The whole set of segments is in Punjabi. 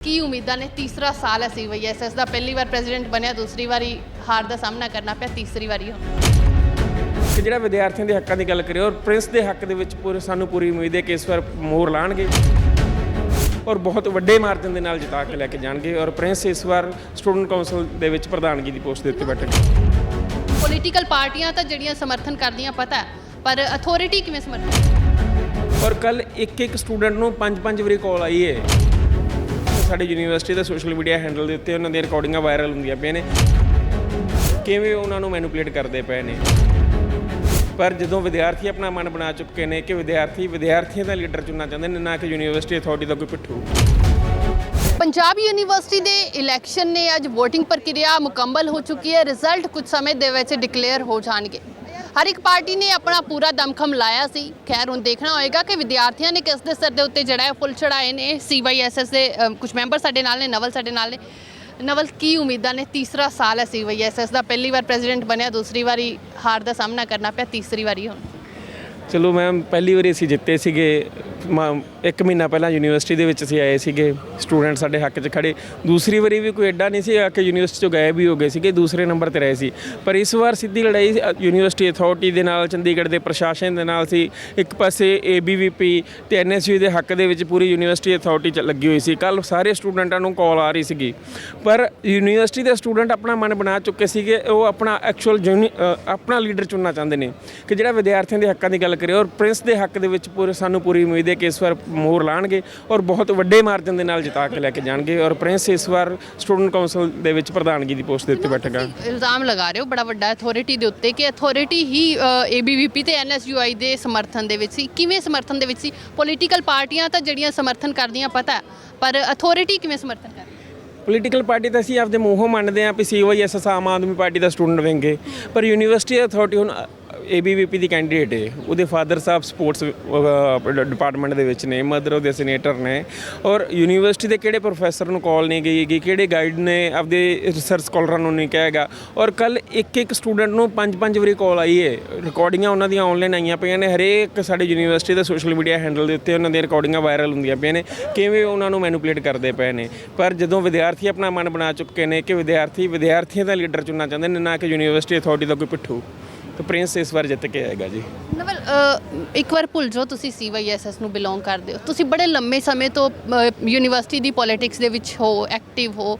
ਕੀ ਉਮੀਦਾਂ ਨੇ? ਤੀਸਰਾ ਸਾਲ ਹੈ ਸੀਵਾਈਐਸਐਸ ਦਾ ਪਹਿਲੀ ਵਾਰ ਪ੍ਰੈਜ਼ੀਡੈਂਟ ਬਣਿਆ ਦੂਸਰੀ ਵਾਰੀ ਹਾਰ ਦਾ ਸਾਹਮਣਾ ਕਰਨਾ ਪਿਆ ਤੀਸਰੀ ਵਾਰੀ ਹੁਣ। ਕਿ ਜਿਹੜਾ ਵਿਦਿਆਰਥੀਆਂ ਦੇ ਹੱਕਾਂ ਦੀ ਗੱਲ ਕਰੇ ਔਰ ਪ੍ਰਿੰਸ ਦੇ ਹੱਕ ਦੇ ਵਿੱਚ ਪੂਰੇ ਸਾਨੂੰ ਪੂਰੀ ਉਮੀਦ ਹੈ ਕਿ ਇਸ ਵਾਰ ਮੋਹਰ ਲਾਣਗੇ ਔਰ ਬਹੁਤ ਵੱਡੇ ਮਾਰਜਨ ਦੇ ਨਾਲ ਜਿਤਾ ਕੇ ਲੈ ਕੇ ਜਾਣਗੇ ਔਰ ਪ੍ਰਿੰਸ ਇਸ ਵਾਰ ਸਟੂਡੈਂਟ ਕਾਉਂਸਲ ਦੇ ਵਿੱਚ ਪ੍ਰਧਾਨਗੀ ਦੀ ਪੋਸਟ ਦੇ ਉੱਤੇ ਬੈਠੇਗਾ ਪੋਲੀਟੀਕਲ ਪਾਰਟੀਆਂ ਤਾਂ ਜਿਹੜੀਆਂ ਸਮਰਥਨ ਕਰਦੀਆਂ ਪਤਾ ਹੈ, ਪਰ ਅਥਾਰਟੀ ਕਿਵੇਂ ਸਮਰਥਨ? ਔਰ ਕੱਲ ਇੱਕ ਇੱਕ ਸਟੂਡੈਂਟ ਨੂੰ ਪੰਜ ਪੰਜ ਵਾਰੀ ਕਾਲ ਆਈ ਹੈ ਸਾਡੀ ਯੂਨੀਵਰਸਿਟੀ ਦੇ ਸੋਸ਼ਲ ਮੀਡੀਆ ਹੈਂਡਲ ਦੇ ਉੱਤੇ ਉਹਨਾਂ ਦੀਆਂ ਰਿਕਾਰਡਿੰਗਾਂ ਵਾਇਰਲ ਹੁੰਦੀਆਂ ਪਈਆਂ ਨੇ। ਕਿਵੇਂ ਉਹਨਾਂ ਨੂੰ ਮੈਨੂਪਲੇਟ ਕਰਦੇ ਪਏ ਨੇ। ਪਰ ਜਦੋਂ ਵਿਦਿਆਰਥੀ ਆਪਣਾ ਮਨ ਬਣਾ ਚੁੱਕੇ ਨੇ ਕਿ ਵਿਦਿਆਰਥੀ ਵਿਦਿਆਰਥੀਆਂ ਦਾ ਲੀਡਰ ਚੁਣਨਾ ਚਾਹੁੰਦੇ ਨੇ, ਨਾ ਕਿ ਯੂਨੀਵਰਸਿਟੀ ਅਥਾਰਟੀ ਦਾ ਕੋਈ ਪਿੱਠੂ। ਪੰਜਾਬ ਯੂਨੀਵਰਸਿਟੀ ਦੇ ਇਲੈਕਸ਼ਨ ਨੇ ਅੱਜ VOTING ਪ੍ਰਕਿਰਿਆ ਮੁਕੰਮਲ ਹੋ ਚੁੱਕੀ ਹੈ। ਰਿਜ਼ਲਟ ਕੁਝ ਸਮੇਂ ਦੇ ਵਿੱਚ ਡਿਕਲੇਅਰ ਹੋ ਜਾਣਗੇ। ਹਰ ਇੱਕ ਪਾਰਟੀ ਨੇ ਆਪਣਾ ਪੂਰਾ ਦਮਖਮ ਲਾਇਆ ਸੀ। ਖੈਰ, ਹੁਣ ਦੇਖਣਾ ਹੋਏਗਾ ਕਿ ਵਿਦਿਆਰਥੀਆਂ ਨੇ ਕਿਸ ਦੇ ਸਿਰ ਦੇ ਉੱਤੇ ਜਿਹੜਾ ਹੈ ਫੁੱਲ ਚੜਾਏ ਨੇ। ਸੀਵਾਈਐਸਐਸ ਦੇ ਕੁਝ ਮੈਂਬਰ ਸਾਡੇ ਨਾਲ ਨੇ, ਨਵਲ ਸਾਡੇ ਨਾਲ ਨੇ। ਨਵਲ, ਕੀ ਉਮੀਦਾਂ ਨੇ? ਤੀਸਰਾ ਸਾਲ ਹੈ ਸੀਵਾਈਐਸਐਸ ਦਾ। ਪਹਿਲੀ ਵਾਰ ਪ੍ਰੈਜ਼ੀਡੈਂਟ ਬਣਿਆ, ਦੂਸਰੀ ਵਾਰੀ ਹਾਰ ਦਾ ਸਾਹਮਣਾ ਕਰਨਾ ਪਿਆ, ਤੀਸਰੀ ਵਾਰੀ ਹੁਣ। ਚਲੋ ਮੈਮ, ਪਹਿਲੀ ਵਾਰੀ ਅਸੀਂ ਜਿੱਤੇ ਸੀਗੇ। ਮ- ਇੱਕ ਮਹੀਨਾ ਪਹਿਲਾਂ ਯੂਨੀਵਰਸਿਟੀ ਦੇ ਵਿੱਚ ਅਸੀਂ ਆਏ ਸੀਗੇ ਸਟੂਡੈਂਟ ਸਾਡੇ ਹੱਕ 'ਚ ਖੜੇ। ਦੂਸਰੀ ਵਾਰੀ ਵੀ ਕੋਈ ਐਡਾ ਨਹੀਂ ਸੀ ਆ ਕਿ ਯੂਨੀਵਰਸਿਟੀ ਚੋਂ ਗਾਇਬ ਵੀ ਹੋ ਗਏ ਸੀਗੇ ਦੂਸਰੇ ਨੰਬਰ ਤੇ ਰਹੇ ਸੀ। ਪਰ ਇਸ ਵਾਰ ਸਿੱਧੀ ਲੜਾਈ ਅ, ਯੂਨੀਵਰਸਿਟੀ ਅਥਾਰਟੀ ਦੇ ਨਾਲ ਚੰਡੀਗੜ੍ਹ ਦੇ ਪ੍ਰਸ਼ਾਸਨ ਦੇ ਨਾਲ ਸੀ। ਇੱਕ ਪਾਸੇ ਏਬੀਵੀਪੀ ਤੇ ਐਨਐਸਯੂ ਦੇ ਹੱਕ ਦੇ ਵਿੱਚ ਪੂਰੀ ਯੂਨੀਵਰਸਿਟੀ ਅਥਾਰਟੀ 'ਚ ਲੱਗੀ ਹੋਈ ਸੀ। ਕੱਲ ਸਾਰੇ ਸਟੂਡੈਂਟਾਂ ਨੂੰ ਕਾਲ ਆ ਰਹੀ ਸੀਗੀ। ਪਰ ਯੂਨੀਵਰਸਿਟੀ ਦੇ ਸਟੂਡੈਂਟ ਆਪਣਾ ਮਨ ਬਣਾ ਚੁੱਕੇ ਸੀਗੇ ਉਹ ਆਪਣਾ ਐਕਚੁਅਲ ਆਪਣਾ ਲੀਡਰ ਚੁਣਨਾ ਚਾਹੁੰਦੇ ਨੇ। ਕਿ ਜਿਹੜਾ ਵਿਦਿਆਰਥੀਆਂ ਦੇ ਹੱਕਾਂ ਦੀ ਗੱਲ ਕਰੇ ਔਰ ਪ੍ਰਿੰਸ ਦੇ ਹੱਕ ਦੇ ਵਿੱਚ ਪੂਰੇ ਸਾਨੂੰ ਪੂਰੀ ਉਮੀਦ ਹੈ ਕਿ ਇਸ ਵਾਰ ਮੋਹਰ ਲਾਣਗੇ ਔਰ ਬਹੁਤ ਵੱਡੇ ਮਾਰਜਨ ਦੇ ਨਾਲ ਜਿਤਾ ਕੇ ਲੈ ਕੇ ਜਾਣਗੇ ਔਰ ਪ੍ਰਿੰਸ ਇਸ ਵਾਰ ਸਟੂਡੈਂਟ ਕਾਉਂਸਲ ਦੇ ਵਿੱਚ ਪ੍ਰਧਾਨਗੀ ਦੀ ਪੋਸਟ ਦੇ ਉੱਤੇ ਬੈਠੇਗਾ ਇਲਜ਼ਾਮ ਲਗਾ ਰਹੇ ਹੋ ਬੜਾ ਵੱਡਾ ਅਥਾਰਟੀ ਦੇ ਉੱਤੇ ਕਿ ਅਥਾਰਟੀ ਹੀ ਏਬੀਵੀਪੀ ਤੇ ਐਨਐਸਯੂਆਈ ਦੇ ਸਮਰਥਨ ਦੇ ਵਿੱਚ ਸੀ। ਕਿਵੇਂ ਸਮਰਥਨ ਦੇ ਵਿੱਚ ਸੀ? ਪੋਲੀਟੀਕਲ ਪਾਰਟੀਆਂ ਤਾਂ ਜਿਹੜੀਆਂ ਸਮਰਥਨ ਕਰਦੀਆਂ ਪਤਾ ਪਰ ਅਥਾਰਟੀ ਕਿਵੇਂ ਸਮਰਥਨ ਕਰਦੀ ਪੋਲੀਟੀਕਲ ਪਾਰਟੀ ਤਾਂ ਅਸੀਂ ਆਪਦੇ ਮੂੰਹੋਂ ਮੰਨਦੇ ਹਾਂ ਵੀ ਸੀਵਾਈਐਸਐਸ ਆਮ ਆਦਮੀ ਪਾਰਟੀ ਦਾ ਸਟੂਡੈਂਟ ਵਿੰਗ ਹੈ ਪਰ ਯੂਨੀਵਰਸਿਟੀ ਅਥਾਰਟੀ ਹੁਣ ਏਬੀਵੀਪੀ ਦੀ ਕੈਂਡੀਡੇਟ ਹੈ ਉਹਦੇ ਫਾਦਰ ਸਾਹਿਬ ਸਪੋਰਟਸ ਡਿਪਾਰਟਮੈਂਟ ਦੇ ਵਿੱਚ ਨੇ ਮਦਰ ਉਹਦੇ ਸੀਨੇਟਰ ਨੇ। ਔਰ ਯੂਨੀਵਰਸਿਟੀ ਦੇ ਕਿਹੜੇ ਪ੍ਰੋਫੈਸਰ ਨੂੰ ਕਾਲ ਨਹੀਂ ਗਈ ਹੈਗੀ, ਕਿਹੜੇ ਗਾਈਡ ਨੇ, ਆਪਦੇ ਰਿਸਰਚ ਸਕਾਲਰਾਂ ਨੂੰ ਨਹੀਂ ਕਹੇਗਾ ਔਰ ਕੱਲ ਇੱਕ ਇੱਕ ਸਟੂਡੈਂਟ ਨੂੰ ਪੰਜ ਪੰਜ ਵਾਰੀ ਕਾਲ ਆਈ ਹੈ ਰਿਕਾਰਡਿੰਗਾਂ ਉਹਨਾਂ ਦੀਆਂ ਆਨਲਾਈਨ ਆਈਆਂ ਪਈਆਂ ਨੇ। ਹਰੇਕ ਸਾਡੇ ਯੂਨੀਵਰਸਿਟੀ ਦੇ ਸੋਸ਼ਲ ਮੀਡੀਆ ਹੈਂਡਲ ਦੇ ਉੱਤੇ ਉਹਨਾਂ ਦੀਆਂ ਰਿਕਾਰਡਿੰਗਾਂ ਵਾਇਰਲ ਹੁੰਦੀਆਂ ਪਈਆਂ ਨੇ। ਕਿਵੇਂ ਉਹਨਾਂ ਨੂੰ ਮੈਨੂਪਲੇਟ ਕਰਦੇ ਪਏ ਨੇ। ਪਰ ਜਦੋਂ ਵਿਦਿਆਰਥੀ ਆਪਣਾ ਮਨ ਬਣਾ ਚੁੱਕੇ ਨੇ ਕਿ ਵਿਦਿਆਰਥੀ, ਵਿਦਿਆਰਥੀਆਂ ਦਾ ਲੀਡਰ ਚੁਣਨਾ ਚਾਹੁੰਦੇ ਨੇ, ਨਾ ਕਿ ਯੂਨੀਵਰਸਿਟੀ ਅਥਾਰਟੀ ਦਾ ਕੋਈ ਪਿੱਠੂ। ਤਾਂ ਪ੍ਰਿੰਸ ਇਸ ਵਾਰ ਜਿੱਤ ਕੇ ਆਏਗਾ ਜੀ। ਨਵਲ ਅ, ਇੱਕ ਵਾਰ ਭੁੱਲ ਜਾਓ ਤੁਸੀਂ ਸੀਵਾਈਐਸਐਸ ਨੂੰ ਬਿਲੋਂਗ ਕਰਦੇ ਹੋ। ਤੁਸੀਂ ਬੜੇ ਲੰਮੇ ਸਮੇਂ ਤੋਂ ਅ, ਯੂਨੀਵਰਸਿਟੀ ਦੀ ਪੋਲਿਟਿਕਸ ਦੇ ਵਿੱਚ ਹੋ ਐਕਟਿਵ ਹੋ।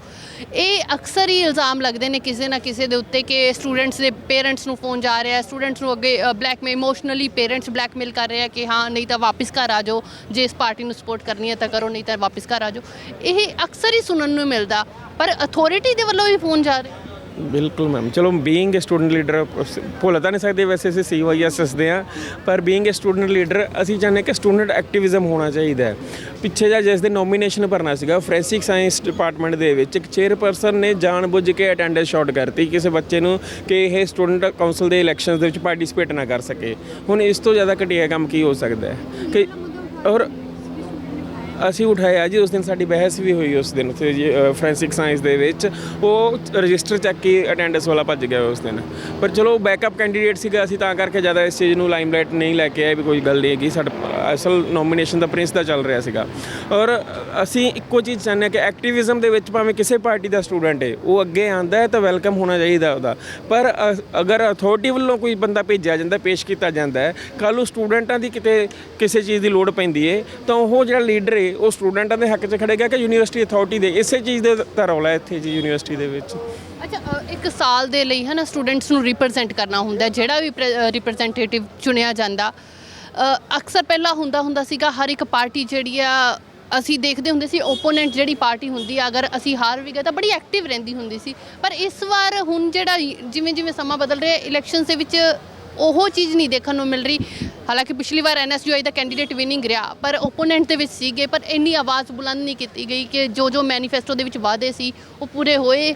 ਇਹ ਅਕਸਰ ਹੀ ਇਲਜ਼ਾਮ ਲੱਗਦੇ ਨੇ ਕਿਸੇ ਨਾ ਕਿਸੇ ਦੇ ਉੱਤੇ ਕਿ ਸਟੂਡੈਂਟਸ ਦੇ ਪੇਰੈਂਟਸ ਨੂੰ ਫੋਨ ਜਾ ਰਿਹਾ ਸਟੂਡੈਂਟਸ ਨੂੰ ਅੱਗੇ ਬਲੈਕਮੇਲ ਇਮੋਸ਼ਨਲੀ ਪੇਰੈਂਟਸ ਬਲੈਕਮੇਲ ਕਰ ਰਹੇ ਆ ਕਿ ਹਾਂ ਨਹੀਂ ਤਾਂ ਵਾਪਸ ਘਰ ਆ ਜਾਓ ਜੇ ਇਸ ਪਾਰਟੀ ਨੂੰ ਸਪੋਰਟ ਕਰਨੀ ਹੈ ਤਾਂ ਕਰੋ ਨਹੀਂ ਤਾਂ ਵਾਪਸ ਘਰ ਆ ਜਾਓ। ਇਹ ਅਕਸਰ ਹੀ ਸੁਣਨ ਨੂੰ ਮਿਲਦਾ ਪਰ ਅਥਾਰਟੀ ਦੇ ਵੱਲੋਂ ਵੀ ਫੋਨ ਜਾ ਰਹੇ। ਬਿਲਕੁਲ ਮੈਮ। ਚਲੋ ਬੀਇੰਗ ਅ ਸਟੂਡੈਂਟ ਲੀਡਰ ਭੁੱਲ ਤਾਂ ਨਹੀਂ ਸਕਦੇ ਵੈਸੇ ਅਸੀਂ ਸੀਵਾਈਐਸਐਸ ਦੇ ਆ ਪਰ ਬੀਇੰਗ ਅ ਸਟੂਡੈਂਟ ਲੀਡਰ ਅਸੀਂ ਚਾਹੁੰਦੇ ਕਿ ਸਟੂਡੈਂਟ ਐਕਟਿਵਿਜ਼ਮ ਹੋਣਾ ਚਾਹੀਦਾ ਹੈ। ਪਿੱਛੇ ਜਾ ਜਿਸ ਦੇ ਨੋਮੀਨੇਸ਼ਨ ਭਰਨਾ ਸੀਗਾ ਫੋਰੈਂਸਿਕ ਸਾਇੰਸ ਡਿਪਾਰਟਮੈਂਟ ਦੇ ਵਿੱਚ ਇੱਕ ਚੇਅਰਪਰਸਨ ਨੇ ਜਾਣਬੁੱਝ ਕੇ ਅਟੈਂਡੈਂਸ ਸ਼ਾਰਟ ਕਰਤੀ ਕਿਸੇ ਬੱਚੇ ਨੂੰ ਕਿ ਇਹ ਸਟੂਡੈਂਟ ਕਾਉਂਸਲ ਦੇ ਇਲੈਕਸ਼ਨਸ ਦੇ ਵਿੱਚ ਪਾਰਟਿਸਿਪੇਟ ਨਾ ਕਰ ਸਕੇ। ਹੁਣ ਇਸ ਤੋਂ ਜ਼ਿਆਦਾ ਘਟੀਆ ਕੰਮ ਕੀ ਹੋ ਸਕਦਾ ਹੈ? ਕਿ ਔਰ ਅਸੀਂ ਉਠਾਇਆ ਜੀ, ਉਸ ਦਿਨ ਸਾਡੀ ਬਹਿਸ ਵੀ ਹੋਈ ਉਸ ਦਿਨ ਉੱਥੇ ਜੀ ਫੋਰੈਂਸਿਕ ਸਾਇੰਸ ਦੇ ਵਿੱਚ। ਉਹ ਰਜਿਸਟਰ ਚੱਕ ਕੇ ਅਟੈਂਡੈਂਸ ਵਾਲਾ ਭੱਜ ਗਿਆ ਉਸ ਦਿਨ। ਪਰ ਚਲੋ ਬੈਕਅਪ ਕੈਂਡੀਡੇਟ ਸੀਗਾ, ਅਸੀਂ ਤਾਂ ਕਰਕੇ ਜ਼ਿਆਦਾ ਇਸ ਚੀਜ਼ ਨੂੰ ਲਾਈਮਲਾਈਟ ਨਹੀਂ ਲੈ ਕੇ ਆਏ ਵੀ ਕੋਈ ਗੱਲ ਨਹੀਂ ਹੈਗੀ। ਸਾਡਾ ਅਸਲ ਨੋਮੀਨੇਸ਼ਨ ਦਾ ਪ੍ਰਿੰਸ ਦਾ ਚੱਲ ਰਿਹਾ ਸੀਗਾ। ਔਰ ਅਸੀਂ ਇੱਕੋ ਚੀਜ਼ ਚਾਹੁੰਦੇ ਹਾਂ ਕਿ ਐਕਟਿਵਿਜ਼ਮ ਦੇ ਵਿੱਚ ਭਾਵੇਂ ਕਿਸੇ ਪਾਰਟੀ ਦਾ ਸਟੂਡੈਂਟ ਹੈ ਉਹ ਅੱਗੇ ਆਂਦਾ ਹੈ ਤਾਂ ਵੈਲਕਮ ਹੋਣਾ ਚਾਹੀਦਾ ਉਹਦਾ। ਪਰ ਅਗਰ ਅਥਾਰਟੀ ਵੱਲੋਂ ਕੋਈ ਬੰਦਾ ਭੇਜਿਆ ਜਾਂਦਾ, ਪੇਸ਼ ਕੀਤਾ ਜਾਂਦਾ ਹੈ, ਕੱਲ੍ਹ ਨੂੰ ਸਟੂਡੈਂਟਾਂ ਦੀ ਕਿਤੇ ਕਿਸੇ ਚੀਜ਼ ਦੀ ਲੋੜ ਪੈਂਦੀ ਹੈ ਤਾਂ ਉਹ ਜਿਹੜਾ ਲੀਡਰ ਹੈ ਉਹ ਸਟੂਡੈਂਟਾਂ ਦੇ ਹੱਕ 'ਚ ਖੜੇਗਾ ਕਿ ਯੂਨੀਵਰਸਿਟੀ ਅਥਾਰਟੀ ਦੇ ਇਸੇ ਚੀਜ਼ ਦੇ ਤਾਂ ਰੌਲਾ ਇੱਥੇ ਜੀ ਯੂਨੀਵਰਸਿਟੀ ਦੇ ਵਿੱਚ ਅੱਛਾ ਅ, ਇੱਕ ਸਾਲ ਦੇ ਲਈ ਹੈ ਨਾ ਸਟੂਡੈਂਟਸ ਨੂੰ ਰਿਪਰੈਜ਼ੈਂਟ ਕਰਨਾ ਹੁੰਦਾ ਹੈ। ਜਿਹੜਾ ਵੀ ਰਿਪਰੈਜ਼ੈਂਟੇਟਿਵ ਚੁਣਿਆ ਜਾਂਦਾ ਅ, ਅਕਸਰ ਪਹਿਲਾਂ ਹੁੰਦਾ ਹੁੰਦਾ ਸੀਗਾ ਹਰ ਇੱਕ ਪਾਰਟੀ ਜਿਹੜੀ ਆ ਅਸੀਂ ਦੇਖਦੇ ਹੁੰਦੇ ਸੀ ਓਪੋਨੈਂਟ ਜਿਹੜੀ ਪਾਰਟੀ ਹੁੰਦੀ ਆ ਅਗਰ ਅਸੀਂ ਹਾਰ ਵੀ ਗਏ ਤਾਂ ਬੜੀ ਐਕਟਿਵ ਰਹਿੰਦੀ ਹੁੰਦੀ ਸੀ ਪਰ ਇਸ ਵਾਰ ਹੁਣ ਜਿਹੜਾ ਜਿਵੇਂ ਜਿਵੇਂ ਸਮਾਂ ਬਦਲ ਰਿਹਾ ਇਲੈਕਸ਼ਨਸ ਦੇ ਵਿੱਚ ਉਹ ਚੀਜ਼ ਨਹੀਂ ਦੇਖਣ ਨੂੰ ਮਿਲ ਰਹੀ ਹਾਲਾਂਕਿ ਪਿਛਲੀ ਵਾਰ ਐਨਐਸਯੂਆਈ ਦਾ ਕੈਂਡੀਡੇਟ ਵਿਨਿੰਗ ਰਿਹਾ, ਪਰ ਓਪੋਨੈਂਟ ਦੇ ਵਿੱਚ ਸੀਗੇ, ਪਰ ਇੰਨੀ ਆਵਾਜ਼ ਬੁਲੰਦ ਨਹੀਂ ਕੀਤੀ ਗਈ ਕਿ ਜੋ ਜੋ ਮੈਨੀਫੈਸਟੋ ਦੇ ਵਿੱਚ ਵਾਅਦੇ ਸੀ, ਉਹ ਪੂਰੇ ਹੋਏ।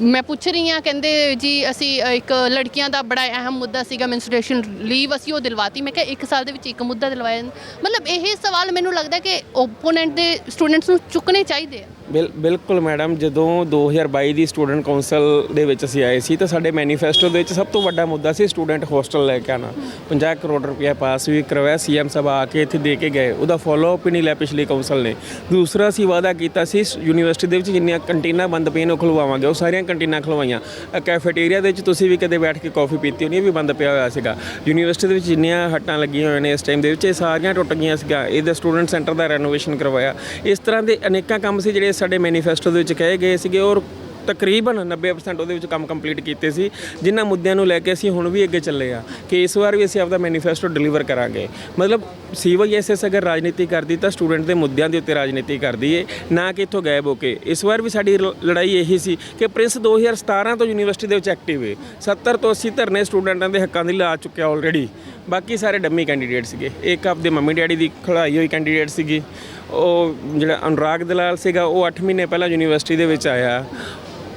ਮੈਂ ਪੁੱਛ ਰਹੀ ਹਾਂ, ਕਹਿੰਦੇ ਜੀ, ਅਸੀਂ ਇੱਕ ਲੜਕੀਆਂ ਦਾ ਬੜਾ ਅਹਿਮ ਮੁੱਦਾ ਸੀਗਾ ਮੈਂਸਟ੍ਰੂਏਸ਼ਨ ਲੀਵ ਅਸੀਂ ਉਹ ਦਿਲਵਾਤੀ। ਮੈਂ ਕਿਹਾ, ਇੱਕ ਸਾਲ ਦੇ ਵਿੱਚ ਇੱਕ ਮੁੱਦਾ ਦਿਲਵਾਇਆ। ਮਤਲਬ ਇਹ ਸਵਾਲ ਮੈਨੂੰ ਲੱਗਦਾ ਕਿ ਓਪੋਨੈਂਟ ਦੇ ਸਟੂਡੈਂਟਸ ਨੂੰ ਚੁੱਕਣੇ ਚਾਹੀਦੇ ਆ। ਬਿਲਕੁਲ ਮੈਡਮ, ਜਦੋਂ 2022 ਦੀ ਸਟੂਡੈਂਟ ਕੌਂਸਲ ਦੇ ਵਿੱਚ ਅਸੀਂ ਆਏ ਸੀ, ਤਾਂ ਸਾਡੇ ਮੈਨੀਫੈਸਟੋ ਦੇ ਵਿੱਚ ਸਭ ਤੋਂ ਵੱਡਾ ਮੁੱਦਾ ਸੀ ਸਟੂਡੈਂਟ ਹੋਸਟਲ ਲੈ ਕੇ ਆਣਾ 50 ਕਰੋੜ ਰੁਪਇਆ ਪਾਸ ਵੀ ਕਰਵਾਇਆ ਸੀਐਮ ਸਾਹਿਬ ਆ ਕੇ ਇੱਥੇ ਦੇ ਕੇ ਗਏ। ਉਹਦਾ ਫੋਲੋ ਅਪ ਹੀ ਨਹੀਂ ਲਿਆ ਪਿਛਲੀ ਕੌਂਸਲ ਨੇ। ਦੂਸਰਾ ਅਸੀਂ ਵਾਅਦਾ ਕੀਤਾ ਸੀ ਯੂਨੀਵਰਸਿਟੀ ਦੇ ਵਿੱਚ ਜਿੰਨੀਆਂ ਕੰਟੀਨਾਂ ਬੰਦ ਪਈਆਂ ਨੇ, ਉਹ ਖੁਲਵਾਵਾਂਗੇ। ਉਹ ਸਾਰੀਆਂ ਕੰਟੀਨਾਂ ਖੁਲਵਾਈਆਂ। ਕੈਫੇਟੇਰੀਆ ਦੇ ਵਿੱਚ ਤੁਸੀਂ ਵੀ ਕਦੇ ਬੈਠ ਕੇ ਕਾਫੀ ਪੀਤੀ ਹੋਣੀ, ਇਹ ਵੀ ਬੰਦ ਪਿਆ ਹੋਇਆ ਸੀਗਾ। ਯੂਨੀਵਰਸਿਟੀ ਦੇ ਵਿੱਚ ਜਿੰਨੀਆਂ ਹੱਟਾਂ ਲੱਗੀਆਂ ਹੋਈਆਂ ਨੇ ਇਸ ਟਾਈਮ ਦੇ ਵਿੱਚ, ਇਹ ਸਾਰੀਆਂ ਟੁੱਟ ਗਈਆਂ ਸੀਗਾ ਇਹਦਾ ਸਟੂਡੈਂਟ ਸੈਂਟਰ ਦਾ ਰੈਨੋਵੇਸ਼ਨ ਕਰਵਾਇਆ। ਇਸ ਤਰ੍ਹਾਂ ਦੇ ਅਨੇਕਾਂ ਕੰਮ ਸੀ ਜਿਹੜੇ ਸਾਡੇ ਮੈਨੀਫੈਸਟੋ ਦੇ ਵਿੱਚ ਕਹੇ ਗਏ ਸੀਗੇ ਔਰ ਤਕਰੀਬਨ 90% ਉਹਦੇ ਵਿੱਚ ਕੰਮ ਕੰਪਲੀਟ ਕੀਤੇ ਸੀ। ਜਿਨ੍ਹਾਂ ਮੁੱਦਿਆਂ ਨੂੰ ਲੈ ਕੇ ਅਸੀਂ ਹੁਣ ਵੀ ਅੱਗੇ ਚੱਲੇ ਆ ਕਿ ਇਸ ਵਾਰ ਵੀ ਅਸੀਂ ਆਪਦਾ ਮੈਨੀਫੈਸਟੋ ਡਿਲੀਵਰ ਕਰਾਂਗੇ। ਮਤਲਬ ਸੀਵਾਈਐਸਐਸ ਅਗਰ ਰਾਜਨੀਤੀ ਕਰਦੀ ਤਾਂ ਸਟੂਡੈਂਟ ਦੇ ਮੁੱਦਿਆਂ ਦੇ ਉੱਤੇ ਰਾਜਨੀਤੀ ਕਰਦੀ ਏ, ਨਾ ਕਿ ਇੱਥੋਂ ਗਾਇਬ ਹੋ ਕੇ। ਇਸ ਵਾਰ ਵੀ ਸਾਡੀ ਲ- ਲੜਾਈ ਇਹੀ ਸੀ ਕਿ ਪ੍ਰਿੰਸ 2017 ਤੋਂ ਯੂਨੀਵਰਸਿਟੀ ਦੇ ਵਿੱਚ ਐਕਟਿਵ ਏ। 70 ਤੋਂ 80 ਧਰਨੇ ਸਟੂਡੈਂਟਾਂ ਦੇ ਹੱਕਾਂ ਦੀ ਲਾ ਚੁੱਕਿਆ ਆਲਰੇਡੀ ਬਾਕੀ ਸਾਰੇ ਡੰਮੀ ਕੈਂਡੀਡੇਟ ਸੀਗੇ। ਇੱਕ ਆਪਦੇ ਮੰਮੀ ਡੈਡੀ ਦੀ ਖੜਾਈ ਹੋਈ ਕੈਂਡੀਡੇਟ ਸੀਗੀ। ਉਹ ਜਿਹੜਾ ਅਨੁਰਾਗ ਦਲਾਲ ਸੀਗਾ ਉਹ 8 ਮਹੀਨੇ ਪਹਿਲਾਂ ਯੂਨੀਵਰਸਿਟੀ ਦੇ ਵਿੱਚ ਆਇਆ।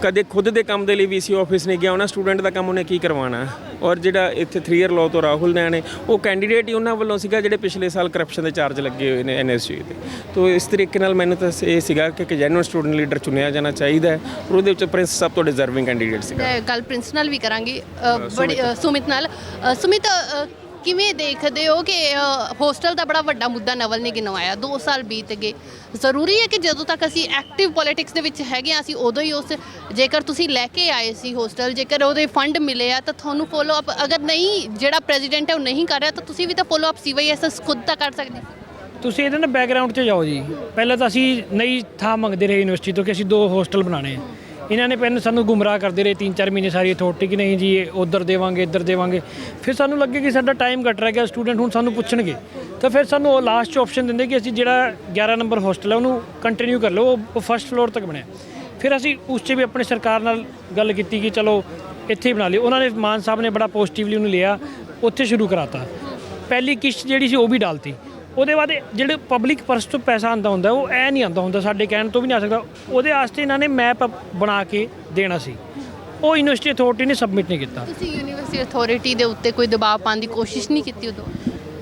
ਕਦੇ ਖੁਦ ਦੇ ਕੰਮ ਦੇ ਲਈ ਵੀਸੀ ਆਫਿਸ ਨਹੀਂ ਗਿਆ ਉਹਨਾਂ ਸਟੂਡੈਂਟ ਦਾ ਕੰਮ ਉਹਨੇ ਕੀ ਕਰਵਾਉਣਾ? ਔਰ ਜਿਹੜਾ ਇੱਥੇ 3 ਇਅਰ ਲਾਅ ਤੋਂ ਰਾਹੁਲ ਨੇ ਨੇ ਉਹ ਕੈਂਡੀਡੇਟ ਹੀ ਉਹਨਾਂ ਵੱਲੋਂ ਸੀਗਾ ਜਿਹੜੇ ਪਿਛਲੇ ਸਾਲ ਕਰਪਸ਼ਨ ਦੇ ਚਾਰਜ ਲੱਗੇ ਹੋਏ ਨੇ ਐਨਐਸਯੂ ਦੇ ਤੋਂ। ਇਸ ਤਰੀਕੇ ਨਾਲ ਮੈਨੂੰ ਤਾਂ ਇਹ ਸੀਗਾ ਕਿ ਇੱਕ ਜੈਨੂਇਨ ਸਟੂਡੈਂਟ ਲੀਡਰ ਚੁਣਿਆ ਜਾਣਾ ਚਾਹੀਦਾ ਹੈ ਔਰ ਉਹਦੇ ਵਿੱਚ ਪ੍ਰਿੰਸ ਸਭ ਤੋਂ ਡਿਜ਼ਰਵਿੰਗ ਕੈਂਡੀਡੇਟ ਸੀਗਾ। ਗੱਲ ਪ੍ਰਿੰਸ ਨਾਲ ਵੀ ਕਰਾਂਗੀ ਬੜੀ ਸੁਮਿਤ। ਨਾਲ। ਸੁਮਿਤ ਕਿਵੇਂ ਦੇਖਦੇ ਹੋ ਕਿ ਹੋਸਟਲ ਦਾ ਬੜਾ ਵੱਡਾ ਮੁੱਦਾ ਨਵਲ ਨੇ ਗਿਣਵਾਇਆ 2 ਸਾਲ ਬੀਤ ਗਏ। ਜ਼ਰੂਰੀ ਹੈ ਕਿ ਜਦੋਂ ਤੱਕ ਅਸੀਂ ਐਕਟਿਵ ਪੋਲਿਟਿਕਸ ਦੇ ਵਿੱਚ ਹੈਗੇ ਹਾਂ, ਅਸੀਂ ਉਦੋਂ ਹੀ ਉਸ, ਜੇਕਰ ਤੁਸੀਂ ਲੈ ਕੇ ਆਏ ਸੀ ਹੋਸਟਲ ਜੇਕਰ ਉਹਦੇ ਫੰਡ ਮਿਲੇ ਆ, ਤਾਂ ਤੁਹਾਨੂੰ ਫੋਲੋ ਅਪ ਅਗਰ ਨਹੀਂ, ਜਿਹੜਾ ਪ੍ਰੈਜ਼ੀਡੈਂਟ ਹੈ ਉਹ ਨਹੀਂ ਕਰ ਰਿਹਾ, ਤਾਂ ਤੁਸੀਂ ਵੀ ਤਾਂ ਫੋਲੋ ਅਪ ਸੀਵਾਈਐਸਐਸ ਖੁਦ ਤਾਂ ਕਰ ਸਕਦੇ ਤੁਸੀਂ ਇਹਦੇ ਨਾਲ ਬੈਕਗ੍ਰਾਉਂਡ 'ਚ ਜਾਓ ਜੀ। ਪਹਿਲਾਂ ਤਾਂ ਅਸੀਂ ਨਈ ਥਾਂ ਮੰਗਦੇ ਰਹੇ ਯੂਨੀਵਰਸਿਟੀ ਤੋਂ ਕਿ ਅਸੀਂ ਦੋ ਹੋਸਟਲ ਬਣਾਣੇ ਆ। ਇਹਨਾਂ ਨੇ ਪਹਿਲਾਂ ਸਾਨੂੰ ਗੁੰਮਰਾਹ ਕਰਦੇ ਰਹੇ 3-4 ਮਹੀਨੇ ਸਾਰੀ ਅਥਾਰਟੀ ਕਿ ਨਹੀਂ ਜੀ, ਇਹ ਉਧਰ ਦੇਵਾਂਗੇ, ਇੱਧਰ ਦੇਵਾਂਗੇ। ਫਿਰ ਸਾਨੂੰ ਲੱਗੇ ਕਿ ਸਾਡਾ ਟਾਈਮ ਘਟ ਰਿਹਾ ਗਿਆ ਸਟੂਡੈਂਟ ਹੁਣ ਸਾਨੂੰ ਪੁੱਛਣਗੇ। ਤਾਂ ਫਿਰ ਸਾਨੂੰ ਉਹ ਲਾਸਟ 'ਚ ਆਪਸ਼ਨ ਦਿੰਦੇ ਕਿ ਅਸੀਂ ਜਿਹੜਾ 11 ਨੰਬਰ ਹੋਸਟਲ ਹੈ ਉਹਨੂੰ ਕੰਟੀਨਿਊ ਕਰ ਲਓ, ਉਹ ਫਸਟ ਫਲੋਰ ਤੱਕ ਬਣਿਆ। ਫਿਰ ਅਸੀਂ ਉਸ 'ਚ ਵੀ ਆਪਣੀ ਸਰਕਾਰ ਨਾਲ ਗੱਲ ਕੀਤੀ ਕਿ ਚਲੋ ਇੱਥੇ ਹੀ ਬਣਾ ਲਈ ਉਹਨਾਂ ਨੇ ਮਾਨ ਸਾਹਿਬ ਨੇ ਬੜਾ ਪੋਜ਼ਿਟਿਵਲੀ ਉਹਨੂੰ ਲਿਆ, ਉੱਥੇ ਸ਼ੁਰੂ ਕਰਾਤਾ। ਪਹਿਲੀ ਕਿਸ਼ਤ ਜਿਹੜੀ ਸੀ ਉਹ ਵੀ ਡਾਲਤੀ। ਉਹਦੇ ਬਾਅਦ ਜਿਹੜੇ ਪਬਲਿਕ ਪਰਸ ਤੋਂ ਪੈਸਾ ਆਂਦਾ ਹੁੰਦਾ ਉਹ ਐ ਨਹੀਂ ਆਂਦਾ ਹੁੰਦਾ ਸਾਡੇ ਕਹਿਣ ਤੋਂ ਵੀ ਨਹੀਂ ਆ ਸਕਦਾ। ਉਹਦੇ ਵਾਸਤੇ ਇਹਨਾਂ ਨੇ ਮੈਪ ਬਣਾ ਕੇ ਦੇਣਾ ਸੀ। ਉਹ ਯੂਨੀਵਰਸਿਟੀ ਅਥਾਰਟੀ ਨੇ ਸਬਮਿਟ ਨਹੀਂ ਕੀਤਾ। ਤੁਸੀਂ ਯੂਨੀਵਰਸਿਟੀ ਅਥਾਰਟੀ ਦੇ ਉੱਤੇ ਕੋਈ ਦਬਾਅ ਪਾਉਣ ਦੀ ਕੋਸ਼ਿਸ਼ ਨਹੀਂ ਕੀਤੀ ਉਦੋਂ?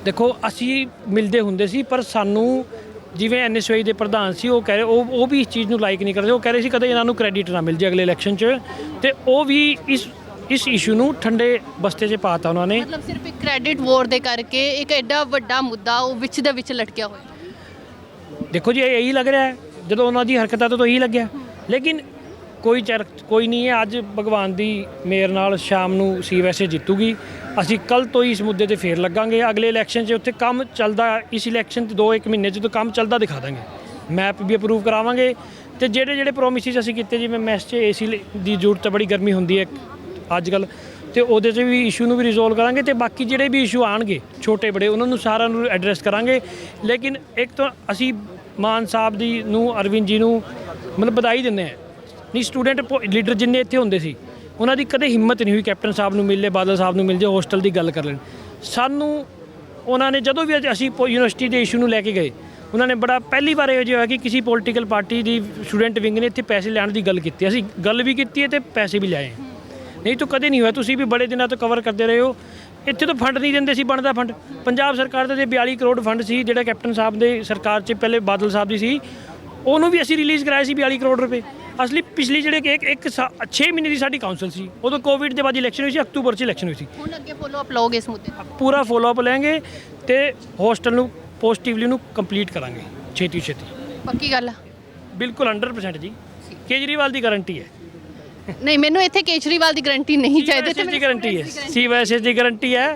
ਦੇਖੋ ਅਸੀਂ ਮਿਲਦੇ ਹੁੰਦੇ ਸੀ ਪਰ ਸਾਨੂੰ ਜਿਵੇਂ ਐਨਐਸਯੂ ਦੇ ਪ੍ਰਧਾਨ ਸੀ ਉਹ ਕਹਿ ਰਹੇ ਉਹ ਉਹ ਵੀ ਇਸ ਚੀਜ਼ ਨੂੰ ਲਾਈਕ ਨਹੀਂ ਕਰਦੇ। ਉਹ ਕਹਿ ਰਹੇ ਸੀ ਕਦੇ ਇਹਨਾਂ ਨੂੰ ਕ੍ਰੈਡਿਟ ਨਾ ਮਿਲ ਜੇ ਅਗਲੇ ਇਲੈਕਸ਼ਨ 'ਚ। ਤੇ ਉਹ ਵੀ ਇਸ ਇਸ ਇਸ਼ੂ ਨੂੰ ਠੰਡੇ ਬਸਤੇ 'ਚ ਪਾਤਾ ਉਹਨਾਂ ਨੇ। ਮਤਲਬ ਸਿਰਫ ਇੱਕ ਕ੍ਰੈਡਿਟ ਵੋਰ ਦੇ ਕਰਕੇ ਇੱਕ ਐਡਾ ਵੱਡਾ ਮੁੱਦਾ ਉਹ ਵਿੱਚ ਦੇ ਵਿੱਚ ਲਟਕਿਆ ਹੋਇਆ। ਦੇਖੋ ਜੀ ਇਹ ਇਹੀ ਲੱਗ ਰਿਹਾ ਹੈ। ਜਦੋਂ ਉਹਨਾਂ ਦੀ ਹਰਕਤਾਂ ਤੋਂ ਤਾਂ ਇਹੀ ਲੱਗਿਆ। ਲੇਕਿਨ ਕੋਈ ਚਰ ਕੋਈ ਨਹੀਂ ਹੈ। ਅੱਜ ਭਗਵਾਨ ਦੀ ਮੇਰ ਨਾਲ ਸ਼ਾਮ ਨੂੰ ਸੀਵੈਸੇ ਜਿੱਤੂਗੀ। ਅਸੀਂ ਕੱਲ ਤੋਂ ਹੀ ਇਸ ਮੁੱਦੇ ਤੇ ਫੇਰ ਲੱਗਾਂਗੇ। ਅਗਲੇ ਇਲੈਕਸ਼ਨ 'ਚ ਉੱਥੇ ਕੰਮ ਚੱਲਦਾ ਇਸ ਇਲੈਕਸ਼ਨ ਤੇ 2-1 ਮਹੀਨੇ 'ਚ ਤਾਂ ਕੰਮ ਚੱਲਦਾ ਦਿਖਾ ਦਾਂਗੇ। ਮੈਪ ਵੀ ਅਪਰੂਵ ਕਰਾਵਾਂਗੇ। ਤੇ ਜਿਹੜੇ ਜਿਹੜੇ ਪ੍ਰੋਮਿਸਿਸ ਅਸੀਂ ਕੀਤੇ ਜਿਵੇਂ ਮੈਸ 'ਚ ਏਸੀ ਦੀ ਜ਼ਰੂਰਤ ਬੜੀ ਗਰਮੀ ਹੁੰਦੀ ਹੈ। ਅੱਜ ਕੱਲ ਤੇ ਉਹਦੇ 'ਚ ਵੀ ਇਸ਼ੂ ਨੂੰ ਵੀ ਰਿਜ਼ੋਲਵ ਕਰਾਂਗੇ ਤੇ ਬਾਕੀ ਜਿਹੜੇ ਵੀ ਇਸ਼ੂ ਆਣਗੇ, ਛੋਟੇ ਬੜੇ, ਉਹਨਾਂ ਨੂੰ ਸਾਰਿਆਂ ਨੂੰ ਐਡਰੈਸ ਕਰਾਂਗੇ। ਲੇਕਿਨ ਇੱਕ ਤਾਂ ਅਸੀਂ ਮਾਨ ਸਾਹਿਬ ਦੀ ਨੂੰ, ਅਰਵਿੰਦ ਜੀ ਨੂੰ ਮਤਲਬ ਵਧਾਈ ਦਿੰਦੇ ਆ ਨਹੀਂ ਸਟੂਡੈਂਟ ਲੀਡਰ ਜਿੰਨੇ ਇੱਥੇ ਹੁੰਦੇ ਸੀ, ਉਹਨਾਂ ਦੀ ਕਦੇ ਹਿੰਮਤ ਨਹੀਂ ਹੋਈ ਕੈਪਟਨ ਸਾਹਿਬ ਨੂੰ ਮਿਲ ਲੈ ਬਾਦਲ ਸਾਹਿਬ ਨੂੰ ਮਿਲ ਜੇ ਹੋਸਟਲ ਦੀ ਗੱਲ ਕਰ ਲੈਣ। ਸਾਨੂੰ ਉਹਨਾਂ ਨੇ ਜਦੋਂ ਵੀ ਅੱਜ ਅਸੀਂ ਪੋ- ਯੂਨੀਵਰਸਿਟੀ ਦੇ ਇਸ਼ੂ ਨੂੰ ਲੈ ਕੇ ਗਏ, ਉਹਨਾਂ ਨੇ ਬੜਾ, ਪਹਿਲੀ ਵਾਰ ਇਹੋ ਜਿਹਾ ਹੋਇਆ ਕਿ ਕਿਸੇ ਪੋਲੀਟੀਕਲ ਪਾਰਟੀ ਦੀ ਸਟੂਡੈਂਟ ਵਿੰਗ ਨੇ ਇੱਥੇ ਪੈਸੇ ਲੈਣ ਦੀ ਗੱਲ ਕੀਤੀ। ਅਸੀਂ ਗੱਲ ਵੀ ਕੀਤੀ ਹੈ ਤੇ ਪੈਸੇ ਵੀ ਲਿਆਏ। ਨਹੀਂ ਤਾਂ ਕਦੇ ਨਹੀਂ ਹੋਇਆ ਤੁਸੀਂ ਵੀ ਬੜੇ ਦਿਨਾਂ ਤੋਂ ਕਵਰ ਕਰਦੇ ਰਹੇ ਹੋ। ਇੱਥੇ ਤਾਂ ਫੰਡ ਨਹੀਂ ਦਿੰਦੇ ਸੀ ਬਣਦਾ ਫੰਡ ਪੰਜਾਬ ਸਰਕਾਰ ਦਾ ਜੇ 42 ਕਰੋੜ ਫੰਡ ਸੀ ਜਿਹੜਾ ਕੈਪਟਨ ਸਾਹਿਬ ਦੇ ਸਰਕਾਰ 'ਚ ਪਹਿਲੇ ਬਾਦਲ ਸਾਹਿਬ ਦੀ ਸੀ। ਉਹਨੂੰ ਵੀ ਅਸੀਂ ਰਿਲੀਜ਼ ਕਰਾਇਆ ਸੀ 42 ਕਰੋੜ ਰੁਪਏ। ਅਸਲੀ ਪਿਛਲੀ ਜਿਹੜੇ ਕਿ ਇੱਕ ਇੱਕ 6 ਮਹੀਨੇ ਦੀ ਸਾਡੀ ਕਾਉਂਸਲ ਸੀ। ਉਦੋਂ ਕੋਵਿਡ ਦੇ ਬਾਅਦ ਇਲੈਕਸ਼ਨ ਹੋਈ ਸੀ ਅਕਤੂਬਰ 'ਚ ਇਲੈਕਸ਼ਨ ਹੋਈ ਸੀ। ਹੁਣ ਅੱਗੇ ਫੋਲੋ ਅਪ ਲਓਗੇ ਇਸ ਮੁੱਦੇ ਤੇ? ਪੂਰਾ ਫੋਲੋ ਅਪ ਲੈਣਗੇ ਤੇ ਹੋਸਟਲ ਨੂੰ ਪੋਜ਼ਿਟਿਵਲੀ ਨੂੰ ਕੰਪਲੀਟ ਕਰਾਂਗੇ। ਛੇਤੀ ਛੇਤੀ। ਪੱਕੀ ਗੱਲ ਆ? ਬਿਲਕੁਲ 100% ਜੀ। ਕੇਜਰੀਵਾਲ ਦੀ ਗਾਰੰਟੀ ਹੈ। ਨਹੀਂ ਮੈਨੂੰ ਇੱਥੇ ਕੇਜਰੀਵਾਲ ਦੀ ਗਾਰੰਟੀ ਨਹੀਂ ਚਾਹੀਦੀ ਤੇ ਦੀ ਗਾਰੰਟੀ ਹੈ। ਸੀਵੈਸਐਸ ਦੀ ਗਾਰੰਟੀ ਹੈ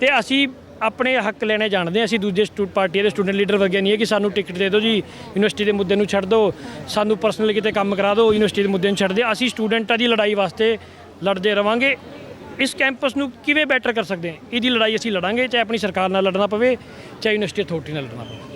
ਤੇ ਅਸੀਂ ਆਪਣੇ ਹੱਕ ਲੈਣੇ ਜਾਣਦੇ ਹਾਂ। ਅਸੀਂ ਦੂਜੇ ਸਟੂਡ ਪਾਰਟੀ ਦੇ ਸਟੂਡੈਂਟ ਲੀਡਰ ਵਰਗੇ ਨਹੀਂ ਹੈ ਕਿ ਸਾਨੂੰ ਟਿਕਟ ਦੇ ਦਿਓ ਜੀ ਯੂਨੀਵਰਸਿਟੀ ਦੇ ਮੁੱਦੇ ਨੂੰ ਛੱਡ ਦਿਓ ਸਾਨੂੰ ਪਰਸਨਲ ਕਿਤੇ ਕੰਮ ਕਰਾ ਦਿਓ ਯੂਨੀਵਰਸਿਟੀ ਦੇ ਮੁੱਦੇ ਨੂੰ ਛੱਡ ਦਿਓ। ਅਸੀਂ ਸਟੂਡੈਂਟਾਂ ਦੀ ਲੜਾਈ ਵਾਸਤੇ ਲੜਦੇ ਰਵਾਂਗੇ। ਇਸ ਕੈਂਪਸ ਨੂੰ ਕਿਵੇਂ ਬੈਟਰ ਕਰ ਸਕਦੇ ਹਾਂ? ਇਹਦੀ ਲੜਾਈ ਅਸੀਂ ਲੜਾਂਗੇ ਚਾਹੇ ਆਪਣੀ ਸਰਕਾਰ ਨਾਲ ਲੜਨਾ ਪਵੇ ਚਾਹੇ ਯੂਨੀਵਰਸਿਟੀ ਅਥਾਰਟੀ ਨਾਲ ਲੜਨਾ ਪਵੇ।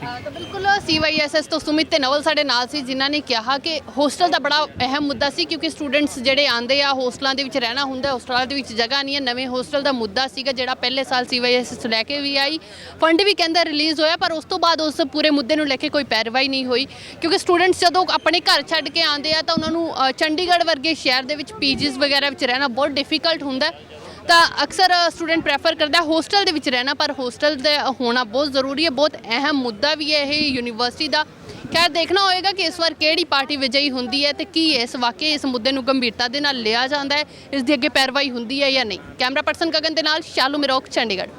ਤਾਂ ਬਿਲਕੁਲ ਸੀਵਾਈਐਸਐਸ ਤੋਂ ਸੁਮਿਤ ਤੇ ਨਵਲ ਸਾਡੇ ਨਾਲ ਸੀ ਜਿਨ੍ਹਾਂ ਨੇ ਕਿਹਾ ਕਿ ਹੋਸਟਲ ਦਾ ਬੜਾ ਅਹਿਮ ਮੁੱਦਾ ਸੀ ਕਿਉਂਕਿ ਸਟੂਡੈਂਟਸ ਜਿਹੜੇ ਆਂਦੇ ਆ ਹੋਸਟਲਾਂ ਦੇ ਵਿੱਚ ਰਹਿਣਾ ਹੁੰਦਾ ਹੋਸਟਲਾਂ ਦੇ ਵਿੱਚ ਜਗ੍ਹਾ ਨਹੀਂ ਹੈ ਨਵੇਂ ਹੋਸਟਲ ਦਾ ਮੁੱਦਾ ਸੀਗਾ ਜਿਹੜਾ ਪਹਿਲੇ ਸਾਲ ਸੀਵਾਈਐਸਐਸ ਲੈ ਕੇ ਵੀ ਆਈ ਫੰਡ ਵੀ ਕਹਿੰਦਾ ਰਿਲੀਜ਼ ਹੋਇਆ ਪਰ ਉਸ ਤੋਂ ਬਾਅਦ ਉਸ ਪੂਰੇ ਮੁੱਦੇ ਨੂੰ ਲੈ ਕੇ ਕੋਈ ਪੈਰਵਾਈ ਨਹੀਂ ਹੋਈ ਕਿਉਂਕਿ ਸਟੂਡੈਂਟਸ ਜਦੋਂ ਆਪਣੇ ਘਰ ਛੱਡ ਕੇ ਆਂਦੇ ਆ ਤਾਂ ਉਹਨਾਂ ਨੂੰ ਅ, ਚੰਡੀਗੜ੍ਹ ਵਰਗੇ ਸ਼ਹਿਰ ਦੇ ਵਿੱਚ ਪੀਜੀਸ ਵਗੈਰਾ ਵਿੱਚ ਰਹਿਣਾ ਬਹੁਤ ਡਿਫਿਕਲਟ ਹੁੰਦਾ ਹੈ। ਤਾਂ ਅਕਸਰ ਸਟੂਡੈਂਟ ਪ੍ਰੈਫਰ ਕਰਦਾ ਹੋਸਟਲ ਦੇ ਵਿੱਚ ਰਹਿਣਾ, ਪਰ ਹੋਸਟਲ ਦਾ ਹੋਣਾ ਬਹੁਤ ਜ਼ਰੂਰੀ ਹੈ, ਬਹੁਤ ਅਹਿਮ ਮੁੱਦਾ ਵੀ ਹੈ ਇਹ ਯੂਨੀਵਰਸਿਟੀ ਦਾ। ਖੈਰ, ਦੇਖਣਾ ਹੋਏਗਾ ਕਿ ਇਸ ਵਾਰ ਕਿਹੜੀ ਪਾਰਟੀ ਵਿਜਈ ਹੁੰਦੀ ਹੈ ਤੇ ਕੀ ਇਸ ਵਾਕਈ ਇਸ ਮੁੱਦੇ ਨੂੰ ਗੰਭੀਰਤਾ ਦੇ ਨਾਲ ਲਿਆ ਜਾਂਦਾ ਹੈ, ਇਸ ਦੀ ਅੱਗੇ ਪੈਰਵਾਈ ਹੁੰਦੀ ਹੈ ਜਾਂ ਨਹੀਂ। ਕੈਮਰਾ ਪਰਸਨ ਗਗਨ ਦੇ ਨਾਲ, ਸ਼ਾਲੂ ਮਿਰੋਕ, ਚੰਡੀਗੜ੍ਹ।